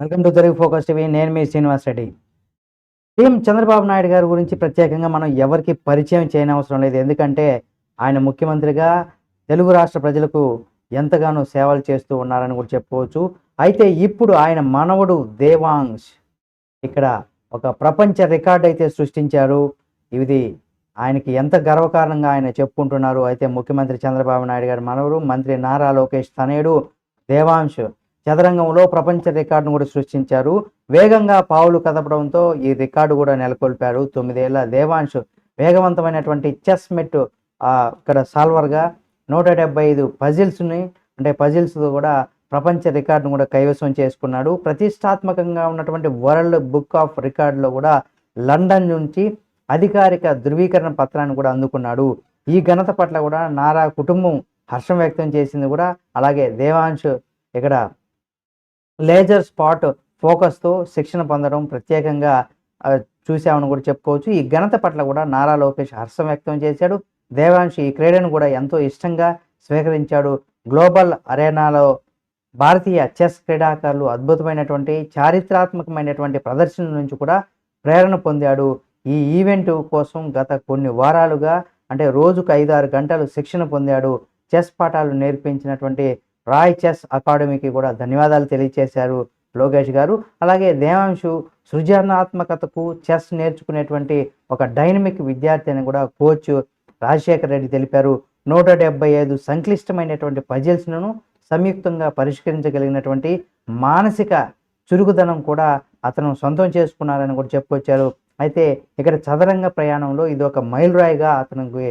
Welcome to Telugu focus TV. నేను మీ Srinivas Reddy. CM Chandrababu Naidu గారి గురించి ప్రత్యేకంగా మనం ఎవరికి పరిచయం చేయనవసరం లేదు. ఎందుకంటే ఆయన ముఖ్యమంత్రిగా తెలుగు రాష్ట్ర ప్రజలకు ఎంతగానో సేవలు చేస్తూ ఉన్నారని కూడా చెప్పుకోవచ్చు. అయితే ఇప్పుడు ఆయన మనవడు దేవాంశ్ ఇక్కడ ఒక ప్రపంచ రికార్డ్ అయితే సృష్టించారు. ఇది ఆయనకి ఎంత గర్వకారణంగా ఆయన చెప్పుకుంటున్నారు. అయితే ముఖ్యమంత్రి చంద్రబాబు నాయుడు గారి మనవడు మంత్రి నారా లోకేష్ తనయుడు దేవాంశ్ చదరంగంలో ప్రపంచ రికార్డును కూడా సృష్టించారు. వేగంగా పావులు కదపడంతో ఈ రికార్డు కూడా నెలకొల్పారు. తొమ్మిదేళ్ళ దేవాంశ్ వేగవంతమైనటువంటి చెస్ మెట్ ఇక్కడ సాల్వర్గా నూట డెబ్బై ఐదు పజిల్స్ని అంటే పజిల్స్ కూడా ప్రపంచ రికార్డును కూడా కైవసం చేసుకున్నాడు. ప్రతిష్టాత్మకంగా ఉన్నటువంటి వరల్డ్ బుక్ ఆఫ్ రికార్డులో కూడా లండన్ నుంచి అధికారిక ధృవీకరణ పత్రాన్ని కూడా అందుకున్నాడు. ఈ ఘనత పట్ల కూడా నారా కుటుంబం హర్షం వ్యక్తం చేసింది కూడా. అలాగే దేవాంశ్ ఇక్కడ లేజర్ స్పాట్ ఫోకస్తో శిక్షణ పొందడం ప్రత్యేకంగా చూసామని కూడా చెప్పుకోవచ్చు. ఈ ఘనత పట్ల కూడా నారా లోకేష్ హర్షం వ్యక్తం చేశాడు. దేవాంశి ఈ క్రీడను కూడా ఎంతో ఇష్టంగా స్వీకరించాడు. గ్లోబల్ అరేనాలో భారతీయ చెస్ క్రీడాకారులు అద్భుతమైనటువంటి చారిత్రాత్మకమైనటువంటి ప్రదర్శన నుంచి కూడా ప్రేరణ పొందాడు. ఈ ఈవెంట్ కోసం గత కొన్ని వారాలుగా అంటే రోజుకు ఐదారు గంటలు శిక్షణ పొందాడు. చెస్ పాఠాలు నేర్పించినటువంటి రాయ్ చెస్ అకాడమీకి కూడా ధన్యవాదాలు తెలియజేశారు లోకేష్ గారు. అలాగే దేవాంశు సృజనాత్మకతకు చెస్ నేర్చుకునేటువంటి ఒక డైనమిక్ విద్యార్థి అని కూడా కోచ్ రాజశేఖర్ రెడ్డి తెలిపారు. నూట డెబ్బై ఐదు సంక్లిష్టమైనటువంటి పజిల్స్ను సంయుక్తంగా పరిష్కరించగలిగినటువంటి మానసిక చురుకుదనం కూడా అతను సొంతం చేసుకున్నారని కూడా చెప్పుకొచ్చారు. అయితే ఇక్కడ చదరంగ ప్రయాణంలో ఇది ఒక మైలురాయిగా అతనికి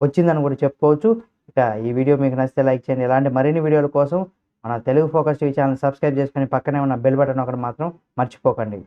వచ్చిందని కూడా చెప్పుకోవచ్చు. ఇక ఈ వీడియో మీకు నచ్చితే లైక్ చేయండి. ఇలాంటి మరిన్ని వీడియోల కోసం మన Telugu focus TV channel subscribe చేసుకొని పక్కనే ఉన్న బెల్ బటన్ ఒకటి మాత్రం మర్చిపోకండి.